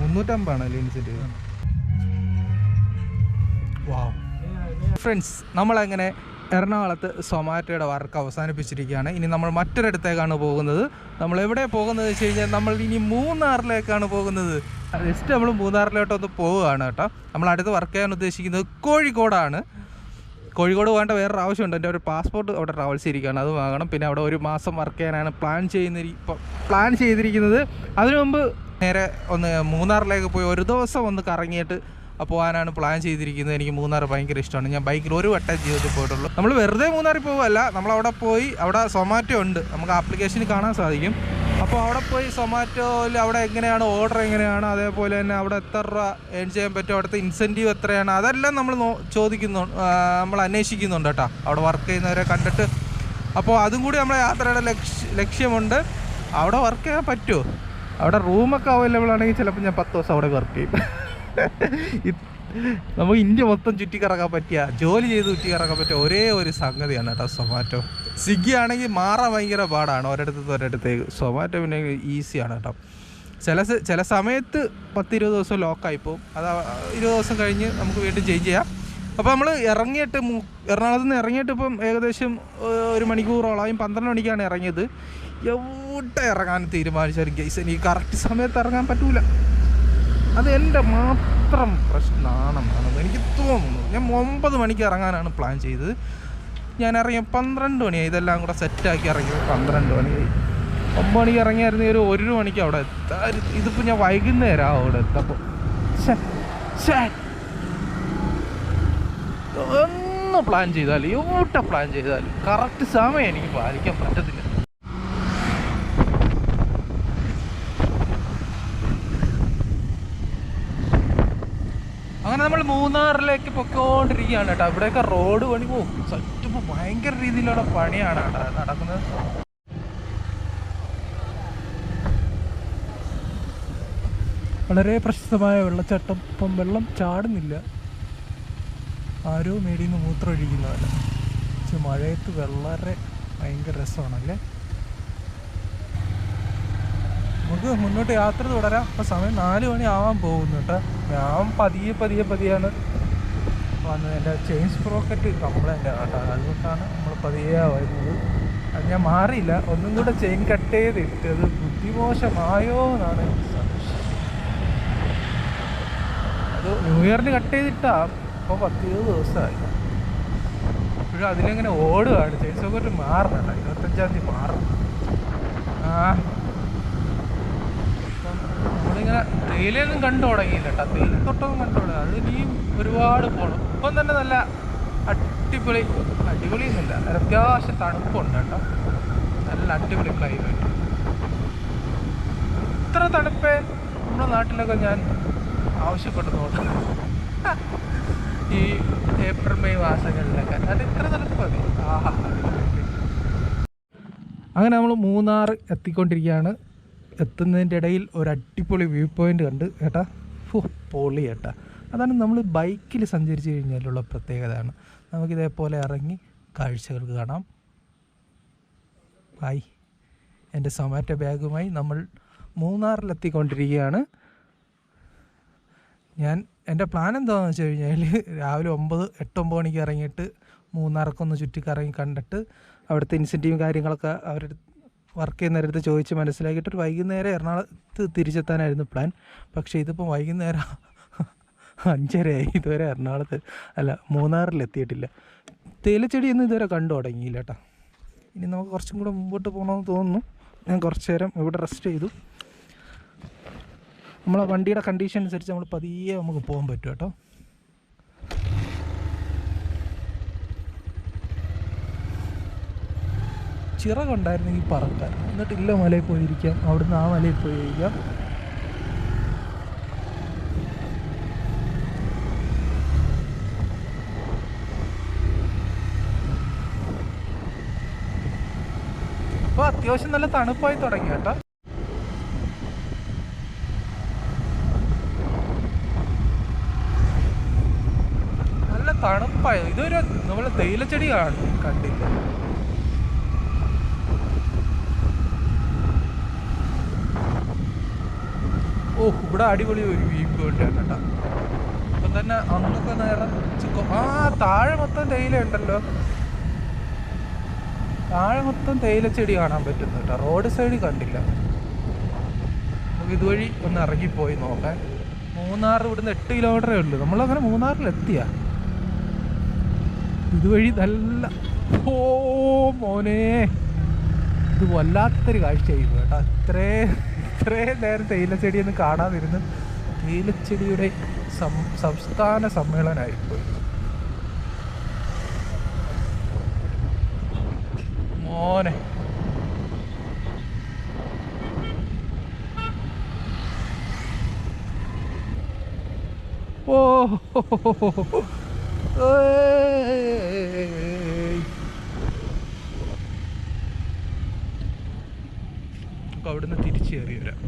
മുന്നൂറ്റമ്പാണല്ലോ incentive friends നമ്മളങ്ങനെ എറണാകുളത്ത് സൊമാറ്റോയുടെ work അവസാനിപ്പിച്ചിരിക്കുകയാണ്. ഇനി നമ്മൾ മറ്റൊരിടത്തേക്കാണ് പോകുന്നത്. നമ്മൾ എവിടെ പോകുന്നത് വെച്ച് കഴിഞ്ഞാൽ നമ്മൾ ഇനി മൂന്നാറിലേക്കാണ് പോകുന്നത്. ജസ്റ്റ് നമ്മൾ മൂന്നാറിലോട്ടൊന്ന് പോവുകയാണ് കേട്ടോ. നമ്മൾ അടുത്ത് വർക്ക് ചെയ്യാൻ ഉദ്ദേശിക്കുന്നത് കോഴിക്കോടാണ്. കോഴിക്കോട് പോകേണ്ട വേറൊരു ആവശ്യമുണ്ട്. എന്റെ ഒരു പാസ്പോർട്ട് അവിടെ ട്രാവൽസ് ചെയ്തിരിക്കുകയാണ്. അത് വാങ്ങണം. പിന്നെ അവിടെ ഒരു മാസം വർക്ക് ചെയ്യാനാണ് പ്ലാൻ ചെയ്യുന്ന പ്ലാൻ ചെയ്തിരിക്കുന്നത്. അതിനു മുമ്പ് നേരെ ഒന്ന് മൂന്നാറിലേക്ക് പോയി ഒരു ദിവസം ഒന്ന് കറങ്ങിയിട്ട് പോകാനാണ് പ്ലാൻ ചെയ്തിരിക്കുന്നത്. എനിക്ക് മൂന്നാർ ഭയങ്കര ഇഷ്ടമാണ്. ഞാൻ ബൈക്കിൽ ഒരു വട്ടം ജീവിതത്തിൽ പോയിട്ടുള്ളൂ. നമ്മൾ വെറുതെ മൂന്നാറിൽ പോകുമല്ല നമ്മളവിടെ പോയി അവിടെ സൊമാറ്റോ ഉണ്ട്. നമുക്ക് ആപ്ലിക്കേഷനിൽ കാണാൻ സാധിക്കും. അപ്പോൾ അവിടെ പോയി സൊമാറ്റോയിൽ അവിടെ എങ്ങനെയാണ് ഓർഡർ എങ്ങനെയാണ് അതേപോലെ തന്നെ അവിടെ എത്ര രൂപ ഏൺ ചെയ്യാൻ പറ്റും അവിടുത്തെ ഇൻസെന്റീവ് എത്രയാണ് അതെല്ലാം നമ്മൾ ചോദിക്കുന്നു നമ്മൾ അന്വേഷിക്കുന്നുണ്ട് കേട്ടോ. അവിടെ വർക്ക് ചെയ്യുന്നവരെ കണ്ടിട്ട്. അപ്പോൾ അതും കൂടി നമ്മളെ യാത്രയുടെ ലക്ഷ്യ ലക്ഷ്യമുണ്ട്. അവിടെ വർക്ക് ചെയ്യാൻ പറ്റുമോ? അവിടെ റൂമൊക്കെ അവൈലബിൾ ആണെങ്കിൽ ചിലപ്പോൾ ഞാൻ പത്ത് ദിവസം അവിടെ വർക്ക് ചെയ്യും. നമുക്ക് ഇന്ത്യ മൊത്തം ചുറ്റിക്കറക്കാൻ പറ്റിയ ജോലി ചെയ്ത് ചുറ്റിക്കറക്കാൻ പറ്റിയ ഒരേ ഒരു സംഗതിയാണ് കേട്ടോ സൊമാറ്റോ. സ്വിഗ്ഗി ആണെങ്കിൽ മാറാൻ ഭയങ്കര പാടാണ്. ഒരിടത്ത്. ഒരിടത്തേക്ക് സൊമാറ്റോ പിന്നെ ഈസിയാണ് കേട്ടോ. ചില ചില സമയത്ത് പത്തിരുപത് ദിവസം ലോക്കായി പോകും. അത് ഇരുപത് ദിവസം കഴിഞ്ഞ് നമുക്ക് വീണ്ടും ചേഞ്ച് ചെയ്യാം. അപ്പോൾ നമ്മൾ ഇറങ്ങിയിട്ട് എറണാകുളത്ത് നിന്ന് ഇറങ്ങിയിട്ട് ഇപ്പം ഏകദേശം ഒരു മണിക്കൂറോളം പന്ത്രണ്ട് മണിക്കാണ് ഇറങ്ങിയത്. എവിടെ ഇറങ്ങാൻ തീരുമാനിച്ചാലും ഗൈസ് എനിക്ക് കറക്റ്റ് സമയത്ത് ഇറങ്ങാൻ പറ്റൂല. അത് എന്റെ മാത്രം പ്രശ്നമാണെന്നാണ് എനിക്ക് തോന്നുന്നു ഞാൻ ഒമ്പത് മണിക്ക് ഇറങ്ങാനാണ് പ്ലാൻ ചെയ്തത്. ഞാൻ ഇറങ്ങിയ പന്ത്രണ്ട് മണിയായി. ഇതെല്ലാം കൂടെ സെറ്റാക്കി ഇറങ്ങിയത് പന്ത്രണ്ട് മണിയായി ഒമ്പത് മണിക്ക് ഇറങ്ങിയായിരുന്നു ഒരു ഒരു മണിക്ക് അവിടെ എത്താ ഇതിപ്പോൾ ഞാൻ വൈകുന്നേരം അവിടെ എത്തപ്പോൾ ഒന്ന് പ്ലാൻ ചെയ്താൽ എവിടെ പ്ലാൻ ചെയ്താലും കറക്റ്റ് സമയം എനിക്ക് പാലിക്കാൻ പറ്റത്തില്ല. അങ്ങനെ നമ്മൾ മൂന്നാറിലേക്ക് പൊക്കോണ്ടിരിക്കുകയാണ് കേട്ടോ. ഇവിടെയൊക്കെ റോഡ് പണി പോകും ചുറ്റുമ്പോൾ ഭയങ്കര രീതിയിലുള്ള പണിയാണ് കേട്ടോ നടക്കുന്നത്. വളരെ പ്രശസ്തമായ വെള്ളച്ചാട്ടം. ഇപ്പം വെള്ളം ചാടുന്നില്ല. ആരോ മേടിയിൽ നിന്ന് മൂത്രം ഒഴിക്കുന്നതല്ല. പക്ഷെ മഴയത്ത് വളരെ ഭയങ്കര രസമാണല്ലേ? നമുക്ക് മുന്നോട്ട് യാത്ര തുടരാം. അപ്പം സമയം നാല് മണി ആവാൻ പോകുന്നു കേട്ടോ. ഞാൻ പതിയെ പതിയെ പതിയാണ് വന്നത്. എന്റെ ചെയിൻ സ്പ്രോക്കറ്റ് കംപ്ലൈന്റ് കേട്ടോ അതുകൊണ്ടാണ് നമ്മൾ പതിയെ വരുന്നത്. അത് ഞാൻ മാറിയില്ല. ഒന്നും കൂടെ ചെയിൻ കട്ട് ചെയ്ത് ഇട്ടത് ബുദ്ധിമോശമായോ എന്നാണ് അത് ന്യൂ ഇയറിന് കട്ട് ചെയ്തിട്ടാ. ഇപ്പോൾ പത്ത് ഇരുപത് ദിവസമായി. ഇപ്പോഴും അതിലെങ്ങനെ ഓടുകയാണ് ചെയിൻ സ്പ്രോക്കറ്റ് മാറണം ഇരുപത്തഞ്ചാം തീയതി മാറും ആ. നമ്മളിങ്ങനെ തേയിലയൊന്നും കണ്ടു തുടങ്ങിയില്ല കേട്ടോ. തേയില തൊട്ടൊന്നും കണ്ടു തുടങ്ങി. അത് ഇനിയും ഒരുപാട് പോകണം ഇപ്പം തന്നെ നല്ല അടിപൊളി അടിപൊളി ഒന്നുമില്ല ഒരു അത്യാവശ്യം തണുപ്പുണ്ട് കേട്ടോ. നല്ല അടിപൊളി ക്ലൈമറ്റ് ഇത്ര തണുപ്പേ നമ്മുടെ നാട്ടിലൊക്കെ ഞാൻ ആവശ്യപ്പെട്ടു ആവശ്യപ്പെടുന്നുണ്ട് ഈ ഏപ്രിൽ മെയ് മാസങ്ങളിലൊക്കെ. അത് ഇത്ര തണുപ്പ് മതി. ആഹാ അങ്ങനെ നമ്മൾ മൂന്നാറ് എത്തിക്കൊണ്ടിരിക്കുകയാണ്. എത്തുന്നതിന്റെ ഇടയിൽ ഒരു അടിപൊളി വ്യൂ പോയിന്റ് കണ്ട് ഏട്ടാ. ഫു പൊളി ഏട്ടാ. അതാണ് നമ്മൾ ബൈക്കിൽ സഞ്ചരിച്ച് കഴിഞ്ഞാലുള്ള പ്രത്യേകതയാണ്. നമുക്കിതേപോലെ ഇറങ്ങി കാഴ്ചകൾക്ക് കാണാം. ബൈ എന്റെ സൊമാറ്റോ ബാഗുമായി നമ്മൾ മൂന്നാറിലെത്തിക്കൊണ്ടിരിക്കുകയാണ്. ഞാൻ എന്റെ പ്ലാൻ എന്താണെന്ന് വെച്ച് കഴിഞ്ഞാൽ രാവിലെ ഒമ്പത് എട്ടൊമ്പത് മണിക്ക് ഇറങ്ങിയിട്ട് മൂന്നാർക്കൊന്ന് ചുറ്റിക്കറങ്ങി കണ്ടിട്ട് അവിടുത്തെ ഇൻസെന്റീവും കാര്യങ്ങളൊക്കെ അവരുടെ വർക്ക് ചെയ്യുന്നവരടുത്ത് ചോദിച്ച് മനസ്സിലാക്കിയിട്ട് ഒരു വൈകുന്നേരം എറണാകുളത്ത് തിരിച്ചെത്താനായിരുന്നു പ്ലാൻ പക്ഷേ ഇതിപ്പോൾ വൈകുന്നേരം അഞ്ചരയായി. ഇതുവരെ എറണാകുളത്ത് അല്ല മൂന്നാറിൽ എത്തിയിട്ടില്ല തേയിലച്ചെടിയൊന്നും ഇതുവരെ കണ്ടു തുടങ്ങിയില്ല കേട്ടോ ഇനി നമുക്ക് കുറച്ചും കൂടെ മുമ്പോട്ട് പോകണമെന്ന് തോന്നുന്നു. ഞാൻ കുറച്ച് നേരം ഇവിടെ റെസ്റ്റ് ചെയ്തു. നമ്മളെ വണ്ടിയുടെ കണ്ടീഷൻ അനുസരിച്ച് നമ്മൾ പതിയെ നമുക്ക് പോകാൻ പറ്റും കേട്ടോ. ചിറകുണ്ടായിരുന്നെങ്കിൽ പറക്കാൻ. എന്നിട്ട് ഇല്ല മലയിൽ പോയിരിക്കാം. അവിടുന്ന് ആ മലയിൽ പോയിരിക്കാം. അപ്പൊ അത്യാവശ്യം നല്ല തണുപ്പായി തുടങ്ങി കേട്ടോ. നല്ല തണുപ്പായത് ഇതൊരു നമ്മളെ തേയിലച്ചെടി കാണും കണ്ടില്ല? ഓ ഇവിടെ അടിപൊളി ഒരു വീപ്പ് പോയിട്ടാണ് കേട്ടോ. അപ്പം തന്നെ അന്നൊക്കെ നിറച്ച് ആ താഴെ മൊത്തം തേയില ഉണ്ടല്ലോ. താഴെ മൊത്തം തേയിലച്ചെടി കാണാൻ പറ്റും കേട്ടോ. റോഡ് സൈഡ് കണ്ടില്ല. നമുക്ക് ഇതുവഴി ഒന്ന് ഇറങ്ങിപ്പോയി നോക്കാൻ മൂന്നാർ ഇവിടുന്ന് എട്ട് കിലോമീറ്ററേ ഉള്ളൂ. നമ്മളങ്ങനെ മൂന്നാറിലെത്തിയ. ഇതുവഴി നല്ല ഓ മോനേ. ഇത് വല്ലാത്തൊരു കാഴ്ചയായി കേട്ടോ. ഇത്രേ ഇത്രയും നേരം തേയിലച്ചെടിയൊന്നും കാണാതിരുന്ന് തേയിലച്ചെടിയുടെ സംസ്ഥാന സംസ്ഥാന സമ്മേളനമായിപ്പോയി മോനെ. ഓ നമുക്ക് അവിടുന്ന് തിരിച്ചു കയറി വരാം.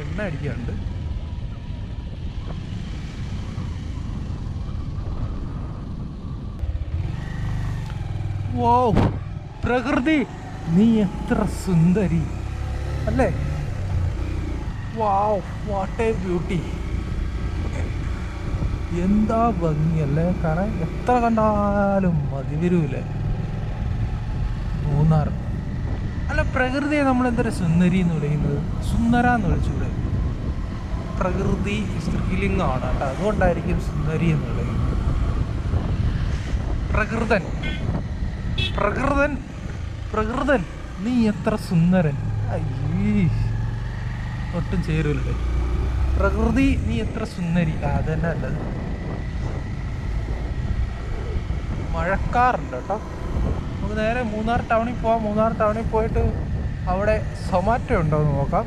എണ്ണ അടിക്കാണ്ട് വോ പ്രകൃതി നീ എത്ര സുന്ദരി. അല്ലേ? വാവ് വാട്ട് എ ബ്യൂട്ടി എന്താ ഭംഗിയല്ലേ? കാരണം എത്ര കണ്ടാലും മതി വരൂലേ? മൂന്നാർ പ്രകൃതിയെ നമ്മൾ എന്തൊരു സുന്ദരി എന്ന് വിളിക്കുന്നത്? സുന്ദര എന്ന് വിളിച്ചൂടെ പ്രകൃതി സ്ത്രീലിംഗമാണ് കേട്ടോ. അതുകൊണ്ടായിരിക്കും സുന്ദരി എന്ന് വിളിക്കുന്നത്. പ്രകൃതൻ. പ്രകൃതൻ. പ്രകൃതൻ. നീ എത്ര സുന്ദരൻ. അയ്യേ. ഒട്ടും ചേരൂല്ലേ പ്രകൃതി നീ എത്ര സുന്ദരി. അതന്നെ അല്ലത് മഴക്കാറുണ്ട് കേട്ടോ. നമുക്ക് നേരെ മൂന്നാർ ടൗണിൽ പോവാം. മൂന്നാർ ടൗണിൽ പോയിട്ട് അവിടെ സൊമാറ്റോ ഉണ്ടോ എന്ന് നോക്കാം.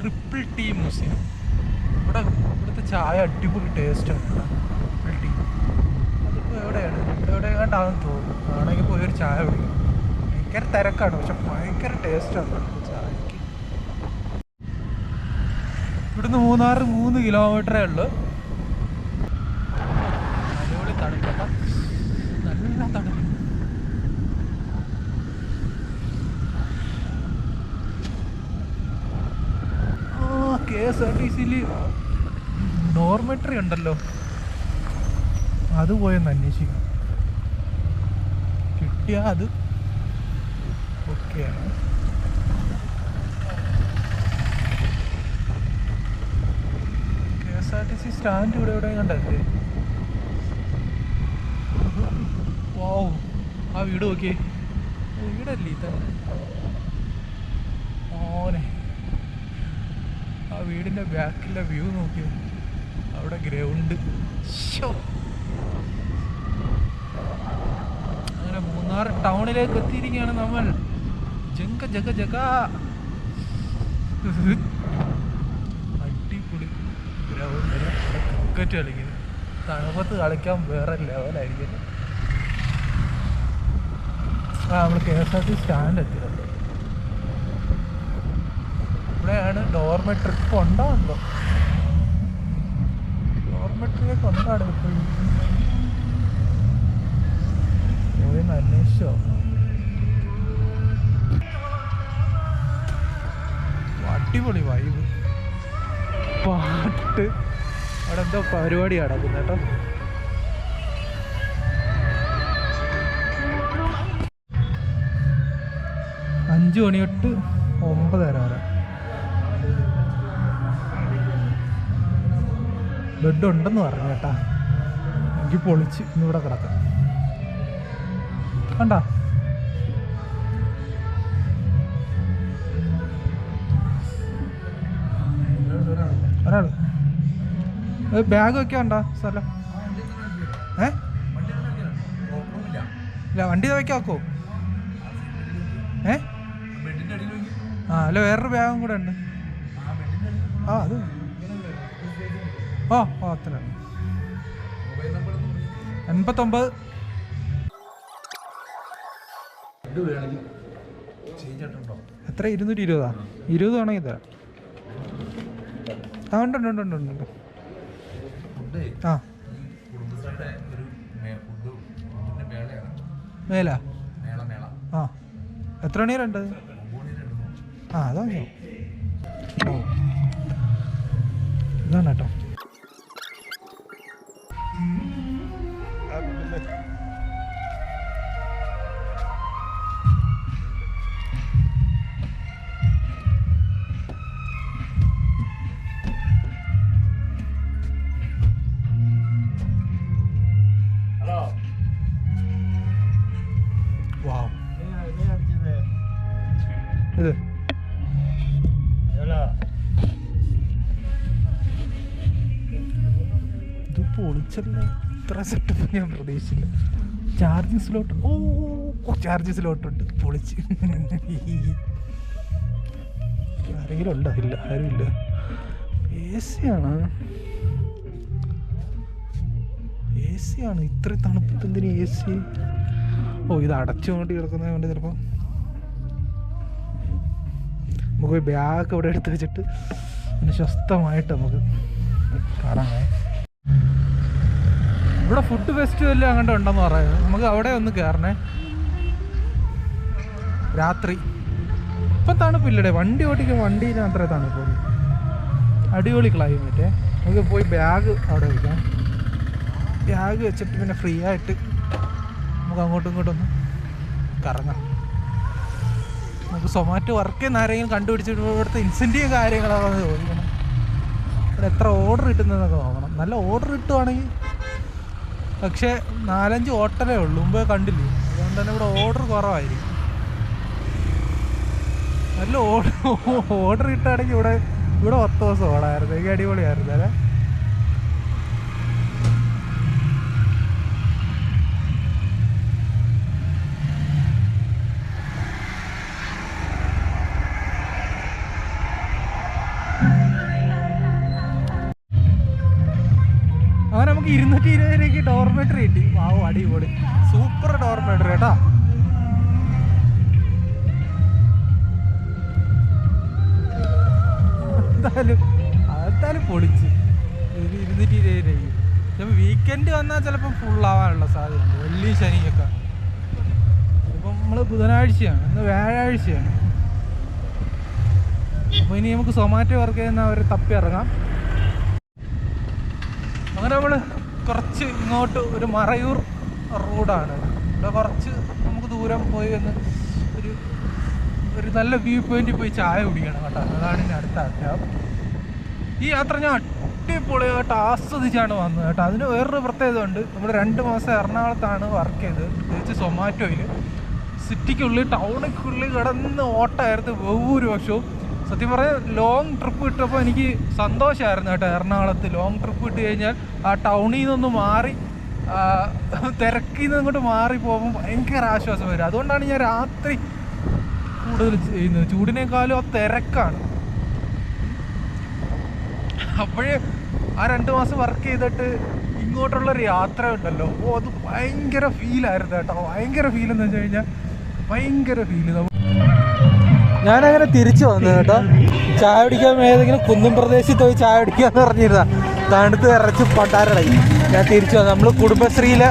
ട്രിപ്പിൾ ടീ മ്യൂസിയം ഇവിടെ ഇവിടുത്തെ ചായ അടിപൊളി ടേസ്റ്റാണ് ട്രിപ്പിൾ ടീ അതിപ്പോൾ എവിടെയാണ്? എവിടെ കണ്ടാണെന്ന് തോന്നുന്നു. ആണെങ്കിൽ പോയി ഒരു ചായ കുടിക്കും. ഭയങ്കര തിരക്കാണ്. പക്ഷെ ഭയങ്കര ടേസ്റ്റാണ് ഇവിടുത്തെ ചായക്ക് ഇവിടുന്ന് മൂന്നാറ് മൂന്ന് കിലോമീറ്ററേ ഉള്ളൂ. അടിപൊളി തണുപ്പട്ട നല്ല തണുപ്പ്. കെ എസ് ആർ ടി സിയിൽ ഡോർമെട്രി ഉണ്ടല്ലോ. അത് പോയെന്ന് അന്വേഷിക്കാം കിട്ടിയാൽ അത് ഓക്കെയാണ് K S R T C stand ഇവിടെ ഇവിടെ കണ്ടല്ലേ ഓ ആ വീട് നോക്കി വീടല്ലേ തന്നെ ഓനെ ആ വീടിന്റെ ബാക്കിലെ വ്യൂ നോക്കിയോ. അവിടെ ഗ്രൗണ്ട്. അങ്ങനെ മൂന്നാർ ടൗണിലേക്ക് എത്തിയിരിക്കുകയാണ് നമ്മൾ. ജങ്ക ജഗ ജഗ അടിപൊളി ഗ്രൗണ്ട് ക്രിക്കറ്റ് കളിക്കുന്നത് തണുപ്പത്ത് കളിക്കാൻ വേറെ ലെവലായിരിക്കും ആ നമ്മൾ K S R T stand എത്തിയിട്ടുണ്ട്. ഇവിടെയാണ് ഡോർമെട്രി ട്രിപ്പ് ഉണ്ടോ ഉണ്ടോ ഡോർമെട്രിയൊക്കെ ഉണ്ടാണ് ഇപ്പോഴും അന്വേഷിച്ചോ അടിപൊളി വൈബ് പാട്ട്. അവിടെ എന്തോ പരിപാടി നടക്കുന്നത് കേട്ടോ. അഞ്ച് മണി തൊട്ട് ഒമ്പതര വരെ. ബെഡ് ഉണ്ടെന്ന് പറഞ്ഞു കേട്ടാ. എനിക്ക് പൊളിച്ച് ഇന്നിവിടെ കിടക്കാം. കണ്ട? ബാഗ് ഒക്കെ ഉണ്ടോ സ്ഥലം? ഏ? ഇല്ല വണ്ടി വയ്ക്കാക്കോ ഏ? ആ അല്ല വേറൊരു ബാഗും കൂടെ ഉണ്ട്. ആ അത് ഓ ഓ അത്ര. എൺപത്തൊമ്പത്. എത്ര? ഇരുന്നൂറ്റി ഇരുപതാ? ഇരുപത് വേണമെങ്കിൽ തരാം. ആ ഉണ്ട് ഉണ്ട് ഉണ്ട് ഉണ്ട്. ഫുഡ് കുടുംബശ്രീയുടെ ഒരു ഫുഡ് മേളയാണ്. മേല മേള മേള. ആ. എത്ര മണി രണ്ട് ആ അതാ ഇതാണ് കേട്ടോ. പൊളിച്ചല്ല ഇത്ര സെറ്റപ്പ് ഞാൻ പ്രതീക്ഷിച്ചില്ല ചാർജിങ് സ്ലോട്ട് ഓ ചാർജ് സ്ലോട്ട് ഉണ്ട് പൊളിച്ച്. ആരെങ്കിലും ഉണ്ടോ ഇല്ല ആരുമില്ല. എ സി ആണ് എ സി ആണ് ഇത്ര തണുപ്പത്ത് എന്തിനു എ സി? ഓ ഇത് അടച്ചു കൊണ്ട് കിടക്കുന്നത് കൊണ്ട് ചിലപ്പോൾ നമുക്ക് ബാഗ് ഇവിടെ എടുത്ത് വെച്ചിട്ട് പിന്നെ സ്വസ്ഥമായിട്ട് നമുക്ക് കാണാമേ ഇവിടെ ഫുഡ് ഫെസ്റ്റിവൽ അങ്ങോട്ട് ഉണ്ടെന്ന് പറയുന്നത് നമുക്ക് അവിടെ ഒന്ന് കയറണേ രാത്രി. ഇപ്പം തണുപ്പില്ലടേ വണ്ടി ഓടിക്കാൻ വണ്ടിയിൽ മാത്രമേ തണുപ്പുള്ളൂ അടിപൊളി ക്ലൈമറ്റ് നമുക്ക് പോയി ബാഗ് അവിടെ വയ്ക്കാം ബാഗ് വെച്ചിട്ട് പിന്നെ ഫ്രീ ആയിട്ട് നമുക്ക് അങ്ങോട്ടും ഇങ്ങോട്ടും ഒന്ന് കറങ്ങാം. നമുക്ക് സൊമാറ്റോ വർക്ക് ചെയ്യുന്ന ആരെങ്കിലും കണ്ടുപിടിച്ചിട്ട് ഇവിടുത്തെ ഇൻസെന്റീവ് കാര്യങ്ങളാണെന്ന് ചോദിക്കണം. ഇവിടെ എത്ര ഓർഡർ കിട്ടുന്നതെന്നൊക്കെ നോക്കണം. നല്ല ഓർഡർ കിട്ടുവാണെങ്കിൽ പക്ഷേ നാലഞ്ച് ഹോട്ടലേ ഉള്ളൂ. മുമ്പേ കണ്ടില്ലേ? അതുകൊണ്ട് തന്നെ ഇവിടെ ഓർഡർ കുറവായിരിക്കും. നല്ല ഓർഡർ ഓർഡർ കിട്ടുകയാണെങ്കിൽ ഇവിടെ ഇവിടെ പത്ത് ദിവസം ഓടായിരുന്നു. എനിക്ക് അടിപൊളിയായിരുന്നു അല്ലേ? അങ്ങനെ നമുക്ക് ഇരുന്നൂറ്റി ഇരുപത് ഡോർമെട്രി കിട്ടി. വാവ് അടിപൊളി. സൂപ്പർ ഡോർമെട്രി കേട്ടോ. എന്തായാലും അതെന്തായാലും പൊളിച്ച്. ഒരു ഇരുന്നൂറ്റി ഇരുപത് രൂപയ്ക്ക് ചിലപ്പോൾ വീക്കെൻഡ് വന്നാൽ ചിലപ്പോൾ ഫുള്ളാവാനുള്ള സാധ്യതയുണ്ട്. വെള്ളി ശനിയൊക്കെ. ഇപ്പം നമ്മൾ ബുധനാഴ്ചയാണ്. ഇന്ന് വ്യാഴാഴ്ചയാണ്. അപ്പോൾ ഇനി നമുക്ക് സൊമാറ്റോ വർക്ക് ചെയ്യുന്ന അവർ തപ്പി ഇറങ്ങാം. അങ്ങനെ നമ്മൾ കുറച്ച് ഇങ്ങോട്ട് ഒരു മറയൂർ റോഡാണ്. ഇവിടെ കുറച്ച് നമുക്ക് ദൂരം പോയി ഒന്ന് ഒരു ഒരു നല്ല വ്യൂ പോയിന്റിൽ പോയി ചായ കുടിക്കണം കേട്ടോ. അതാണ് എന്റെ അടുത്ത ആഗ്രഹം ഈ യാത്ര ഞാൻ അടിപൊളിയായിട്ട് ആസ്വദിച്ചാണ് വന്നത് കേട്ടോ. അതിന് വേറൊരു പ്രത്യേകത ഉണ്ട്. നമ്മൾ രണ്ട് മാസം എറണാകുളത്താണ് വർക്ക് ചെയ്തത്. പ്രത്യേകിച്ച് സൊമാറ്റോയിൽ സിറ്റിക്കുള്ളിൽ ടൗണിക്കുള്ളിൽ കിടന്ന് ഓട്ടമായിരുന്നു ബഹുഭൂരിപക്ഷവും. സത്യം പറഞ്ഞാൽ ലോങ് ട്രിപ്പ് കിട്ടപ്പോൾ എനിക്ക് സന്തോഷമായിരുന്നു കേട്ടോ എറണാകുളത്ത്. ലോങ് ട്രിപ്പ് ഇട്ട് കഴിഞ്ഞാൽ ആ ടൗണിൽ നിന്നൊന്ന് മാറി തിരക്കിൽ നിന്ന് ഇങ്ങോട്ട് മാറി പോകുമ്പോൾ ഭയങ്കര ആശ്വാസം വരും. അതുകൊണ്ടാണ് ഞാൻ രാത്രി കൂടുതൽ ചെയ്യുന്നത്. ചൂടിനേക്കാളും ആ തിരക്കാണ്. അപ്പോഴേ ആ രണ്ട് മാസം വർക്ക് ചെയ്തിട്ട് ഇങ്ങോട്ടുള്ളൊരു യാത്ര ഉണ്ടല്ലോ. ഓ അത് ഭയങ്കര ഫീലായിരുന്നു കേട്ടോ. ഭയങ്കര ഫീൽ എന്ന് വെച്ച് കഴിഞ്ഞാൽ ഭയങ്കര ഫീൽ ഞാനങ്ങനെ തിരിച്ചു വന്നു കേട്ടോ. ചായ കുടിക്കാൻ ഏതെങ്കിലും കുന്നും പ്രദേശത്ത് പോയി ചായ കുടിക്കാന്ന് പറഞ്ഞിരുന്ന തണുത്ത് ഇറച്ച് പണ്ടാരടായി ഞാൻ തിരിച്ചു വന്നു. നമ്മൾ കുടുംബശ്രീയിലെ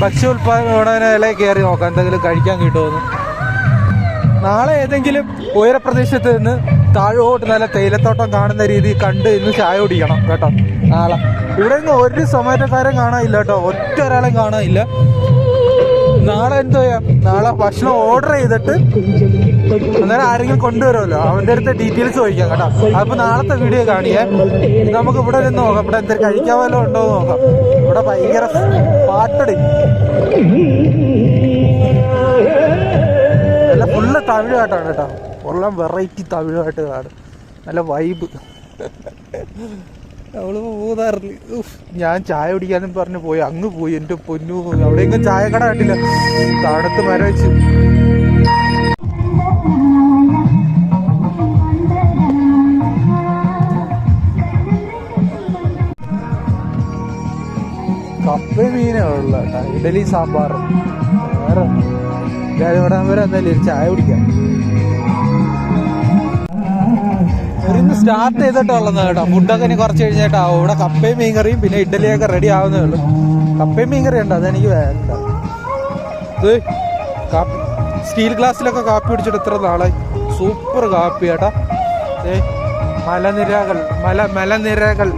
ഭക്ഷ്യ ഭക്ഷ്യോൽപാദന കയറി നോക്കാം. എന്തെങ്കിലും കഴിക്കാൻ കിട്ടുമെന്ന്. നാളെ ഏതെങ്കിലും ഉയരപ്രദേശത്ത് നിന്ന് താഴോട്ട് നല്ല തേയിലത്തോട്ടം കാണുന്ന രീതി കണ്ട് ഇന്ന് ചായ കുടിക്കണം കേട്ടോ. നാളെ. ഇവിടെ നിന്ന് ഒരു സൊമാറ്റോക്കാരും കാണാനില്ല കേട്ടോ. ഒറ്റ ഒരാളെയും കാണാനില്ല. നാളെ എന്തോ നാളെ ഭക്ഷണം ഓർഡർ ചെയ്തിട്ട് അന്നേരം ആരെങ്കിലും കൊണ്ടുവരുമല്ലോ? അവന്റെ അടുത്ത് ഡീറ്റെയിൽസ് ചോദിക്കാം കേട്ടോ. അപ്പൊ നാളത്തെ വീഡിയോ കാണിയേ നമുക്ക് ഇവിടെ നിന്ന് നോക്കാം. ഇവിടെ എന്തെങ്കിലും കഴിക്കാൻ വല്ലതും ഉണ്ടോ എന്ന് നോക്കാം. ഇവിടെ ഭയങ്കര പാട്ടടി. നല്ല ഫുള്ള് തമിഴ് പാട്ടാണ് കേട്ടോ. എല്ലാം വെറൈറ്റി തമിഴ് പാട്ടുകളാണ് നല്ല വൈബ് അവൾ ഞാൻ ചായ കുടിക്കാനും പറഞ്ഞ് പോയി. അങ്ങ് പോയി. എന്റെ പൊന്നു അവിടെയെങ്കിലും ചായ കട കണ്ടില്ല. തണുത്ത് മരം കപ്പ മീനേ ഉള്ള കേട്ടോ. ഇഡലി സാമ്പാർ വേറെ ഇവിടെ വരെ എന്തായാലും ഒരു ചായ കുടിക്കാം. സ്റ്റാർട്ട് ചെയ്തിട്ടുള്ളത് കേട്ടോ. ഫുഡൊക്കെ ഇനി കുറച്ച് കഴിഞ്ഞിട്ടാവും. ഇവിടെ കപ്പയും മീൻകറിയും പിന്നെ ഇഡ്ഡലിയൊക്കെ റെഡി ആവുന്നേ ഉള്ളൂ. കപ്പയും മീൻകറി ഉണ്ടോ? അതെനിക്ക് വേണ്ട. കാപ്പി. സ്റ്റീൽ ഗ്ലാസ്സിലൊക്കെ കാപ്പി പിടിച്ചിട്ട് ഇത്ര നാളായി. സൂപ്പർ കാപ്പി ഏട്ടാ മലനിരകൾ മല മലനിരകൾ.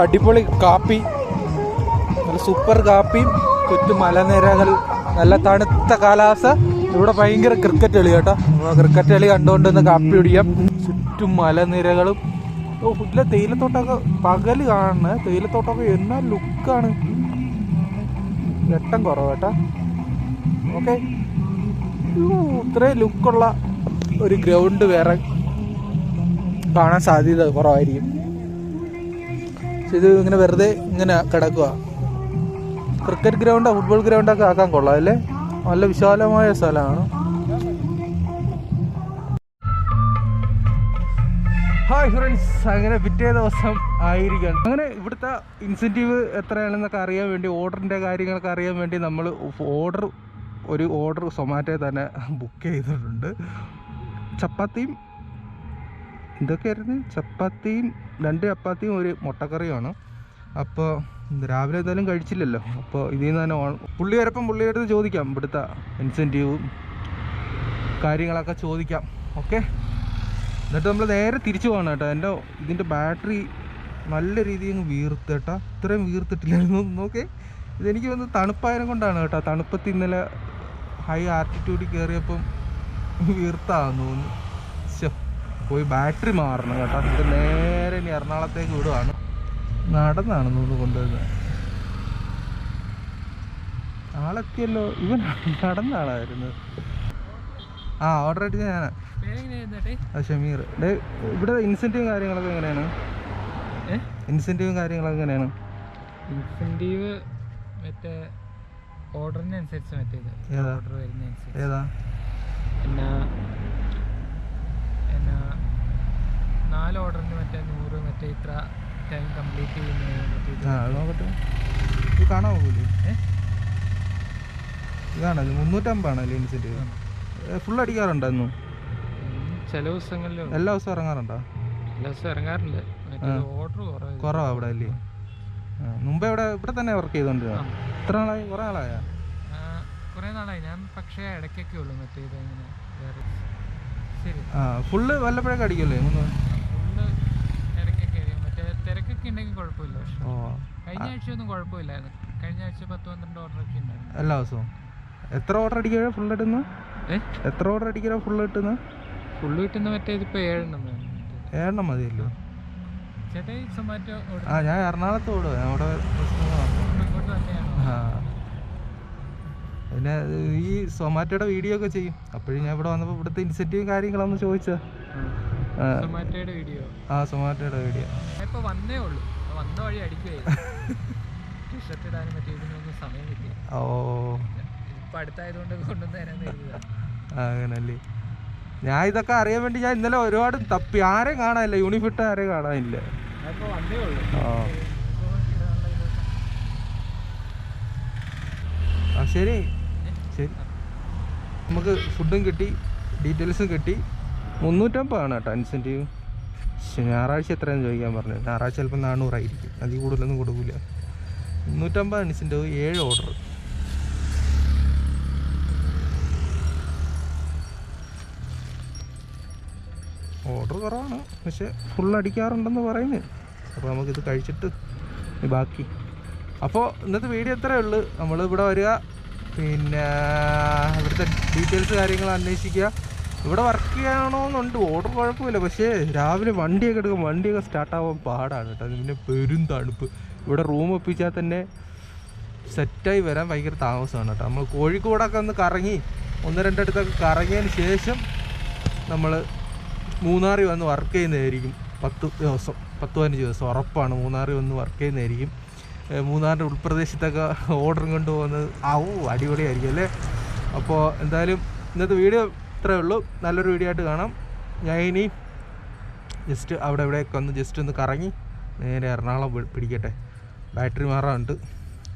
അടിപൊളി കാപ്പി. നല്ല സൂപ്പർ കാപ്പിയും ചുറ്റും മലനിരകൾ നല്ല തണുത്ത കാലാവസ്ഥ. ഇവിടെ ഭയങ്കര ക്രിക്കറ്റ് കളി കേട്ടോ. ക്രിക്കറ്റ് കളി കണ്ടുകൊണ്ടിരുന്ന് കാപ്പി കുടിക്കാം. ചുറ്റും മലനിരകളും. ഓ ഇതിലെ തേയിലത്തോട്ടമൊക്കെ പകൽ കാണുന്നത്. തേയിലത്തോട്ടമൊക്കെ എന്നാ ലുക്കാണ്. വെട്ടം കുറവ് കേട്ടോ. ഓക്കെ. ഇത്രയും ലുക്കുള്ള ഒരു ഗ്രൗണ്ട് വേറെ കാണാൻ സാധ്യത കുറവായിരിക്കും. ഇത് ഇങ്ങനെ വെറുതെ ഇങ്ങനെ കിടക്കുക ക്രിക്കറ്റ് ഗ്രൗണ്ടോ ഫുട്ബോൾ ഗ്രൗണ്ടൊക്കെ ആക്കാൻ കൊള്ളാം. അല്ലേ? നല്ല വിശാലമായ സ്ഥലമാണ്. ഹായ് ഫ്രണ്ട്സ് അങ്ങനെ പിറ്റേ ദിവസം ആയിരിക്കണം അങ്ങനെ ഇവിടുത്തെ ഇൻസെന്റീവ് എത്രയാണെന്നൊക്കെ അറിയാൻ വേണ്ടി ഓർഡറിന്റെ കാര്യങ്ങളൊക്കെ അറിയാൻ വേണ്ടി നമ്മൾ ഓർഡർ ഒരു ഓർഡർ സൊമാറ്റോയിൽ തന്നെ ബുക്ക് ചെയ്തിട്ടുണ്ട്. ചപ്പാത്തിയും എന്തൊക്കെയായിരുന്നു? ചപ്പാത്തിയും രണ്ട് ചപ്പാത്തിയും ഒരു മുട്ടക്കറിയുമാണ്. അപ്പോൾ രാവിലെ എന്തായാലും കഴിച്ചില്ലല്ലോ. അപ്പോൾ ഇതിൽ നിന്ന് തന്നെ പുള്ളി വരപ്പം പുള്ളിയുടെ അടുത്ത് ചോദിക്കാം. ഇവിടുത്തെ ഇൻസെന്റീവും കാര്യങ്ങളൊക്കെ ചോദിക്കാം. ഓക്കെ എന്നിട്ട് നമ്മൾ നേരെ തിരിച്ചു പോകണം കേട്ടോ. എന്റെ ഇതിന്റെ ബാറ്ററി നല്ല രീതിയിൽ വീർത്ത് കേട്ടോ. ഇത്രയും വീർത്തിട്ടില്ലായിരുന്നു. നോക്കേ ഇതെനിക്ക് വന്ന് തണുപ്പായതിനെ കൊണ്ടാണ് കേട്ടോ. തണുപ്പത്ത് ഇന്നലെ ഹൈ ആർട്ടിറ്റ്യൂഡിൽ കയറിയപ്പം വീർത്താന്ന് തോന്നുന്നു. പോയി ബാറ്ററി മാറണം കേട്ടോ. എന്നിട്ട് നേരെ ഇനി എറണാകുളത്തേക്ക് വിടുവാണ്. നടന്നാണ് തോന്നുന്നു കൊണ്ടുവരുന്നത് ആളൊക്കെയല്ലോ ഇവൻ നടന്ന ആളായിരുന്നു. ആ ഓർഡർ അടിച്ച ഞാനാ ഷമീർ. ഇവിടെ ഇൻസെന്റീവും കാര്യങ്ങളൊക്കെ എങ്ങനെയാണ്? ഇൻസെന്റീവും കാര്യങ്ങളൊക്കെ എങ്ങനെയാണ്? ഇൻസെന്റീവ് മറ്റേ ഓർഡറിനനുസരിച്ച് മറ്റേത് ഏതാ? ഓർഡർ വരുന്നതനുസരിച്ച് ഏതാ? എന്നാ എന്നാ നാല് ഓർഡറിന് മറ്റേ നൂറ് മറ്റേ ഇത്ര ടൈം കംപ്ലീറ്റ് ചെയ്യുന്നത്. ആ അത് നോക്കട്ടെ. ഇത് കാണാൻ പോകൂലേ? ഇതാണോ? ഇത് മുന്നൂറ്റമ്പതാണല്ലേ ഇൻസെന്റീവ് ഫുൾ അടിക്കാറുണ്ടോ എന്നും ഉം, ചില ദിവസങ്ങളിൽ എല്ലാ ദിവസവും ഇറങ്ങാറുണ്ടോ? എല്ലാ ദിവസവും ഇറങ്ങാറുണ്ട്. ഓർഡർ കുറവ് കുറവാ ഇവിടെ അല്ലേ? മുമ്പേ ഇവിടെ ഇവിടെ തന്നെ വർക്ക് ചെയ്തോണ്ടിരുന്ന? എത്ര നാളായി? കുറേ നാളായ? കുറേ നാളായി. ഞാൻ പക്ഷേ ഇടയ്ക്കൊക്കെ ഉള്ളൂ മറ്റേ ഇത് വേറെ ശരി. ആ ഫുള്ള് വല്ലപ്പോഴൊക്കെ അടിക്കുമല്ലേ? മൂന്ന് ഫുള്ള് ഇടയ്ക്കൊക്കെ അറിയാം മറ്റേ തിരക്കൊക്കെ ഉണ്ടെങ്കിൽ കുഴപ്പമില്ല പക്ഷേ. ഓ. കഴിഞ്ഞ ആഴ്ച ഒന്നും കുഴപ്പമില്ലായിരുന്നു. കഴിഞ്ഞ ആഴ്ച പത്ത് പന്ത്രണ്ട് ഓർഡർ ഒക്കെ ഉണ്ടായിരുന്നു. എല്ലാ ദിവസവും? എത്ര ഓർഡർ അടിക്കുക ഫുൾ ഇട്ടുന്ന എത്ര ഓർഡർ അടിക്കുക ഫുൾ ഇട്ടുന്ന ഫുൾ കിട്ടുന്ന മറ്റേ ഇതിപ്പോ ഏഴെണ്ണം വേണം. ഏഴെണ്ണം മതിയല്ലോ. ചേട്ടാ ഈ സൊമാറ്റോ ആ ഞാൻ എറണാകുളത്ത് ഓടുക അവിടെ പ്രശ്നങ്ങളാണ്. ഇങ്ങോട്ട് തന്നെയാണോ? ആ. പിന്നെ ഈ സൊമാറ്റോയുടെ വീഡിയോ ഒക്കെ ചെയ്യും. അപ്പോഴും ഞാൻ ഇവിടെ വന്നപ്പോൾ ഇവിടുത്തെ ഇൻസെന്റീവ് കാര്യങ്ങളൊന്ന് ചോദിച്ചാ ആ, ആ. സൊമാറ്റോയുടെ വീഡിയോ. ഇപ്പൊ വന്നേ ഉള്ളൂ. വന്ന വഴി അടിക്കുകയായിരുന്നു ഓ. അങ്ങനല്ലേ. ഞാൻ ഇതൊക്കെ അറിയാൻ വേണ്ടി ഞാൻ ഇന്നലെ ഒരുപാട് തപ്പി. ആരെയും കാണാനില്ല. യൂണിഫിട്ട് ആരെയും കാണാനില്ല. ആ. ശരി. ശരി. നമുക്ക് ഫുഡും കിട്ടി. ഡീറ്റെയിൽസും കിട്ടി. മുന്നൂറ്റമ്പതാണ് കേട്ടോ ഇൻസെന്റീവ് ഞായറാഴ്ച എത്രയാണെന്ന് ചോദിക്കാൻ പറഞ്ഞു. ഞായറാഴ്ച ചിലപ്പോൾ നാനൂറായിരിക്കും. അതിൽ കൂടുതലൊന്നും കൊടുക്കില്ല മുന്നൂറ്റമ്പത് ഇൻസെന്റീവ് ഏഴ് ഓർഡർ. ഓർഡർ കുറവാണ്. പക്ഷെ ഫുൾ അടിക്കാറുണ്ടെന്ന് പറയുന്നു. അപ്പോൾ നമുക്കിത് കഴിച്ചിട്ട് ബാക്കി. അപ്പോൾ ഇന്നത്തെ വീഡിയോ ഇത്രയേ ഉള്ളൂ. നമ്മളിവിടെ വരിക. പിന്നെ ഇവിടുത്തെ ഡീറ്റെയിൽസ് കാര്യങ്ങൾ അന്വേഷിക്കുക. ഇവിടെ വർക്ക് ചെയ്യണമെന്നുണ്ട് ഓർഡർ കുഴപ്പമില്ല. പക്ഷേ രാവിലെ വണ്ടിയൊക്കെ എടുക്കും. വണ്ടിയൊക്കെ സ്റ്റാർട്ടാവാൻ പാടാണ് കേട്ടോ. പിന്നെ പെരും തണുപ്പ്. ഇവിടെ റൂം ഒപ്പിച്ചാൽ തന്നെ സെറ്റായി വരാൻ ഭയങ്കര താമസമാണ് കേട്ടോ. നമ്മൾ കോഴിക്കോടൊക്കെ ഒന്ന് കറങ്ങി ഒന്ന് രണ്ടിടത്തൊക്കെ കറങ്ങിയതിന് ശേഷം നമ്മൾ മൂന്നാറിൽ വന്ന് വർക്ക് ചെയ്യുന്നതായിരിക്കും. പത്ത് ദിവസം പത്ത് പതിനഞ്ച് ദിവസം ഉറപ്പാണ് മൂന്നാറിൽ വന്ന് വർക്ക് ചെയ്യുന്നതായിരിക്കും. മൂന്നാറിന്റെ ഉൾപ്രദേശത്തൊക്കെ ഓർഡറും കൊണ്ടുപോകുന്നത് ആവൂ അടിപൊളിയായിരിക്കും അല്ലേ? അപ്പോൾ എന്തായാലും ഇന്നത്തെ വീഡിയോ ഇത്രയേ ഉള്ളൂ. നല്ലൊരു വീഡിയോ ആയിട്ട് കാണാം. ഞാൻ ഇനി ജസ്റ്റ് അവിടെ ഇവിടെയൊക്കെ ഒന്ന് ജസ്റ്റ് ഒന്ന് കറങ്ങി നേരെ എറണാകുളം പിടിക്കട്ടെ. ബാറ്ററി മാറാനുണ്ട്.